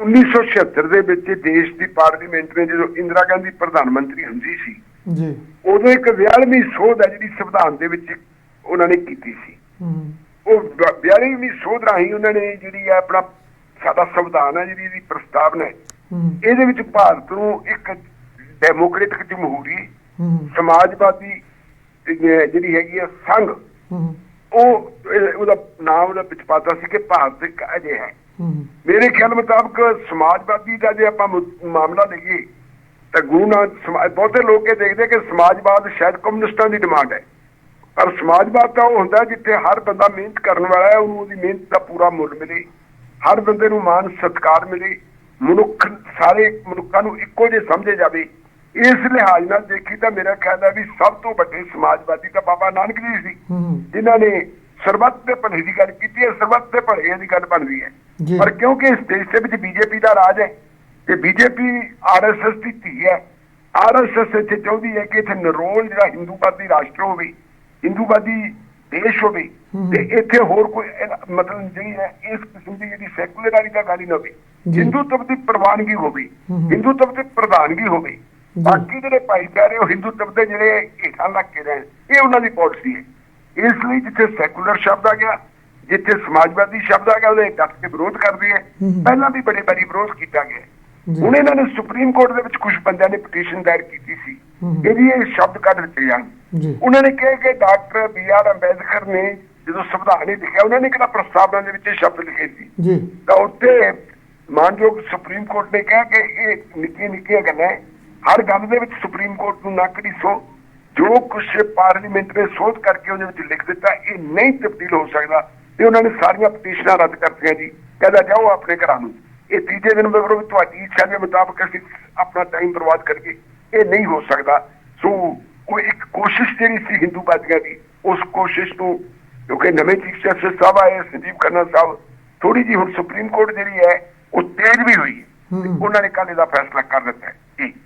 1976 ਦੇ ਵਿੱਚ ਦੇਸ਼ ਦੀ ਪਾਰਲੀਮੈਂਟ ਨੇ ਜਦੋਂ ਇੰਦਰਾ ਗਾਂਧੀ ਪ੍ਰਧਾਨ ਮੰਤਰੀ ਹੁੰਦੀ ਸੀ ਜੀ। ਉਦੋਂ ਇੱਕ 42ਵੀਂ ਸੋਧ ਹੈ ਜਿਹੜੀ ਸੰਵਿਧਾਨ ਦੇ ਵਿੱਚ ਉਹਨਾਂ ਨੇ ਕੀਤੀ ਸੀ। ਹੂੰ। ਉਹ 42ਵੀਂ ਸੋਧ ਰਾਹੀਂ ਉਹਨਾਂ ਨੇ ਜਿਹੜੀ ਹੈ ਆਪਣਾ ਸਾਡਾ ਸੰਵਿਧਾਨ ਹੈ ਜਿਹੜੀ ਇਹਦੀ ਪ੍ਰਸਤਾਵਨਾ ਹੈ ਇਹਦੇ ਵਿੱਚ ਭਾਰਤ ਨੂੰ ਇੱਕ ਡੈਮੋਕ੍ਰੈਟਿਕ ਜਮਹੂਰੀ ਸਮਾਜਵਾਦੀ ਜਿਹੜੀ ਹੈਗੀ ਆ ਸੰਘ ਉਹ ਉਹਦਾ ਨਾਮ ਉਹਦਾ ਵਿੱਚ ਪਾਤਾ ਸੀ ਕਿ ਭਾਰਤ ਇੱਕ ਅਜੇ ਹੈ। ਖਿਆਲ ਮੁਤਾਬਕ ਸਮਾਜਵਾਦੀ ਦਾ ਜੇ ਆਪਾਂ ਮਾਮਲਾ ਲਈਏ ਤਾਂ ਗੁਰੂ ਨਾਨਕ ਸਮਾਜ ਬਹੁਤੇ ਲੋਕ ਇਹ ਦੇਖਦੇ ਕਿ ਸਮਾਜਵਾਦ ਸ਼ਾਇਦ ਕਮਿਊਨਿਸਟਾਂ ਦੀ ਡਿਮਾਂਡ ਹੈ। ਪਰ ਸਮਾਜਵਾਦ ਤਾਂ ਉਹ ਹੁੰਦਾ ਜਿੱਥੇ ਹਰ ਬੰਦਾ ਮਿਹਨਤ ਕਰਨ ਵਾਲਾ ਹੈ ਉਹਨੂੰ ਉਹਦੀ ਮਿਹਨਤ ਦਾ ਪੂਰਾ ਮੁੱਲ ਮਿਲੇ। ਹਰ ਬੰਦੇ ਨੂੰ ਮਾਨ ਸਤਿਕਾਰ ਮਿਲੇ। ਮਨੁੱਖ ਸਾਰੇ ਮਨੁੱਖਾਂ ਨੂੰ ਇੱਕੋ ਜਿਹੇ ਸਮਝੇ ਜਾਵੇ। ਇਸ ਲਿਹਾਜ਼ ਨਾਲ ਦੇਖੀ ਤਾਂ ਮੇਰਾ ਖਿਆਲ ਹੈ ਵੀ ਸਭ ਤੋਂ ਵੱਡੇ ਸਮਾਜਵਾਦੀ ਤਾਂ ਬਾਬਾ ਨਾਨਕ ਜੀ ਸੀ ਜਿਨ੍ਹਾਂ ਨੇ ਸਰਬੱਤ ਦੇ ਭਲੇ ਦੀ ਗੱਲ ਕੀਤੀ ਹੈ ਸਰਬੱਤ ਦੇ ਭਲੇ ਦੀ ਗੱਲ ਬਣਦੀ ਹੈ। ਪਰ ਕਿਉਂਕਿ ਇਸ ਦੇਸ਼ ਦੇ ਵਿੱਚ ਬੀਜੇਪੀ ਦਾ ਰਾਜ ਹੈ ਤੇ ਬੀਜੇਪੀ ਆਰਐਸਐਸ ਦੀ ਧੀ ਹੈ ਆਰਐਸਐਸ ਇੱਥੇ ਚਾਹੁੰਦੀ ਹੈ ਕਿ ਇੱਥੇ ਨਰੋਲ ਜਿਹੜਾ ਹਿੰਦੂਵਾਦੀ ਰਾਸ਼ਟਰ ਹੋਵੇ ਹਿੰਦੂਵਾਦੀ ਦੇਸ਼ ਹੋਵੇ। ਤੇ ਇੱਥੇ ਹੋਰ ਕੋਈ ਮਤਲਬ ਜਿਹੜੀ ਹੈ ਇਸ ਕਿਸਮ ਦੀ ਜਿਹੜੀ ਸੈਕੂਲਰਿਟੀ ਦਾ ਗੱਲ ਹੀ ਨਾ ਹੋਵੇ। ਹਿੰਦੂਤਵ ਦੀ ਪ੍ਰਵਾਨਗੀ ਹੋਵੇ। ਹਿੰਦੂਤਵ ਦੀ ਪ੍ਰਧਾਨਗੀ ਹੋਵੇ। ਬਾਕੀ ਜਿਹੜੇ ਭਾਈਚਾਰੇ ਉਹ ਹਿੰਦੂਤਵ ਦੇ ਜਿਹੜੇ ਹੇਠਾਂ ਲੱਗ ਕੇ ਰਹਿਣ ਇਹ ਉਹਨਾਂ ਦੀ ਪਾਲਿਸੀ ਹੈ ਇਸ ਲਈ ਜਿੱਥੇ ਸੈਕੂਲਰ ਸ਼ਬਦ ਆ ਗਿਆ ਜਿੱਥੇ ਸਮਾਜਵਾਦੀ ਸ਼ਬਦ ਆ ਗਿਆ ਉਹਦੇ ਡਟ ਕੇ ਵਿਰੋਧ ਕਰਦੇ ਹੈ ਹਮ। ਪਹਿਲਾਂ ਵੀ ਬੜੇ ਬੜੀ ਵਿਰੋਧ ਕੀਤਾ ਗਿਆ। ਹੁਣ ਇਹਨਾਂ ਨੇ ਸੁਪਰੀਮ ਕੋਰਟ ਦੇ ਵਿੱਚ ਕੁਝ ਬੰਦਿਆਂ ਨੇ ਪਟੀਸ਼ਨ ਦਾਇਰ ਕੀਤੀ ਸੀ। ਕਿ ਜੀ ਇਹ ਸ਼ਬਦ ਕੱਢ ਦਿੱਤੇ ਜਾਣ। ਉਹਨਾਂ ਨੇ ਕਿਹਾ ਕਿ ਡਾਕਟਰ ਬੀ ਆਰ ਅੰਬੇਦਕਰ ਨੇ ਜਦੋਂ ਸੰਵਿਧਾਨ ਹੀ ਲਿਖਿਆ ਉਹਨਾਂ ਨੇ ਕਿਹੜਾ ਪ੍ਰਸਤਾਵਨਾ ਦੇ ਵਿੱਚ ਇਹ ਸ਼ਬਦ ਲਿਖੇ ਸੀ? ਜੀ। ਤਾਂ ਉੱਤੇ ਮਾਨਯੋਗ ਸੁਪਰੀਮ ਕੋਰਟ ਨੇ ਕਿਹਾ ਕਿ ਇਹ ਨਿੱਕੀਆਂ ਨਿੱਕੀਆਂ ਗੱਲਾਂ ਹੈ। ਹਰ ਗੱਲ ਦੇ ਵਿੱਚ ਸੁਪਰੀਮ ਕੋਰਟ ਨੂੰ ਨਾ ਘੜੀਸੋ ਜੋ ਕੁਝ ਪਾਰਲੀਮੈਂਟ ਨੇ ਸੋਧ ਕਰਕੇ ਉਹਦੇ ਵਿੱਚ ਲਿਖ ਦਿੱਤਾ ਇਹ ਨਹੀਂ ਤਬਦੀਲ ਹੋ ਸਕਦਾ। ਤੇ ਉਹਨਾਂ ਨੇ ਸਾਰੀਆਂ ਪਟੀਸ਼ਨਾਂ ਰੱਦ ਕਰਤੀਆਂ ਜੀ। ਕਹਿੰਦਾ ਜਾਓ ਆਪਣੇ ਘਰਾਂ ਨੂੰ। ਇਹ ਤੀਜੇ ਦਿਨ ਮਗਰੋਂ ਵੀ ਤੁਹਾਡੀ ਇੱਛਾ ਦੇ ਮੁਤਾਬਕ ਅਸੀਂ ਆਪਣਾ ਟਾਈਮ ਬਰਬਾਦ ਕਰਕੇ ਇਹ ਨਹੀਂ ਹੋ ਸਕਦਾ। ਸੋ ਉਹ ਇੱਕ ਕੋਸ਼ਿਸ਼ ਜਿਹੜੀ ਸੀ ਹਿੰਦੂ ਬਾਦੀਆਂ ਦੀ ਉਸ ਕੋਸ਼ਿਸ਼ ਨੂੰ ਕਿਉਂਕਿ ਨਵੇਂ ਚੀਫ ਜਸਟਿਸ ਸਾਹਿਬ ਆਏ ਸੰਜੀਵ ਖੰਨਾ ਸਾਹਿਬ ਥੋੜੀ ਜੀ ਹੁਣ ਸੁਪਰੀਮ ਕੋਰਟ ਜਿਹੜੀ ਹੈ ਉਹ ਤੇਜ਼ ਵੀ ਹੋਈ ਹੈ। ਉਹਨਾਂ ਨੇ ਕੱਲ ਇਹਦਾ ਫੈਸਲਾ ਕਰ ਦਿੱਤਾ ਜੀ।